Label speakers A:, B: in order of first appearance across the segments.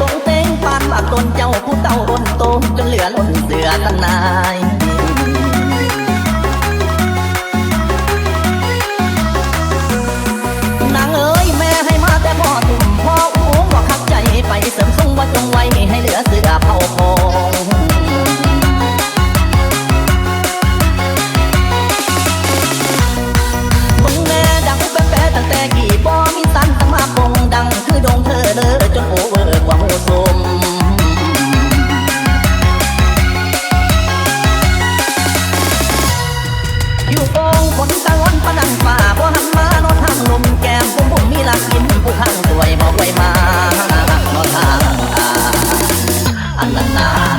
A: ตรงเต้งปานบากตนเจ้าผู้เต่าร่นโตจนเหลือล้นเสือตั้งนาย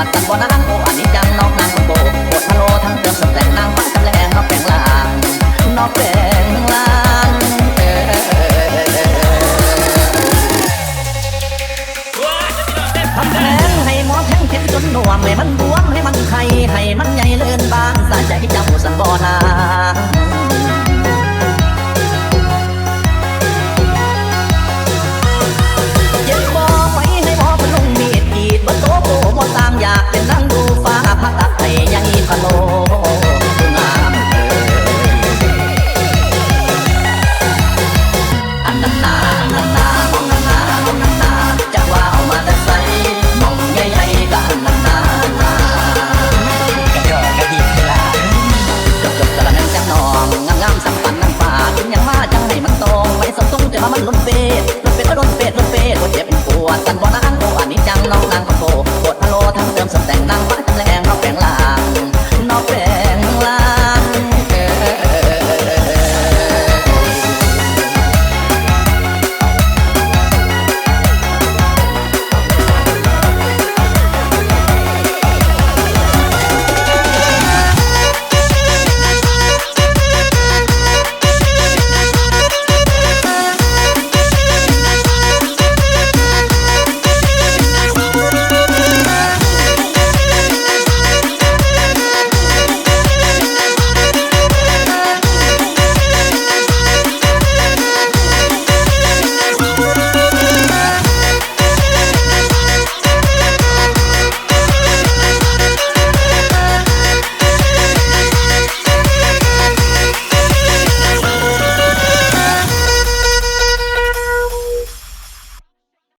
A: วดกันบ่นางโออันนี้จังน้องนางโบกดพะโลทั้งเติมสแต่งนางฟังกำแรงนอกแปลงลางนอกแปลงลางทำแผงให้หมอแทงเข็มจนหน่วงให้มันบวมให้มันไข่ให้มันใหญ่เลื่อนบางสาใจเจ้าสันบ่นา ว่ามันรถเฟสรถเฟสก็รถเฟสรถเฟ้ปวดเจ็บปวดสันบ่นะ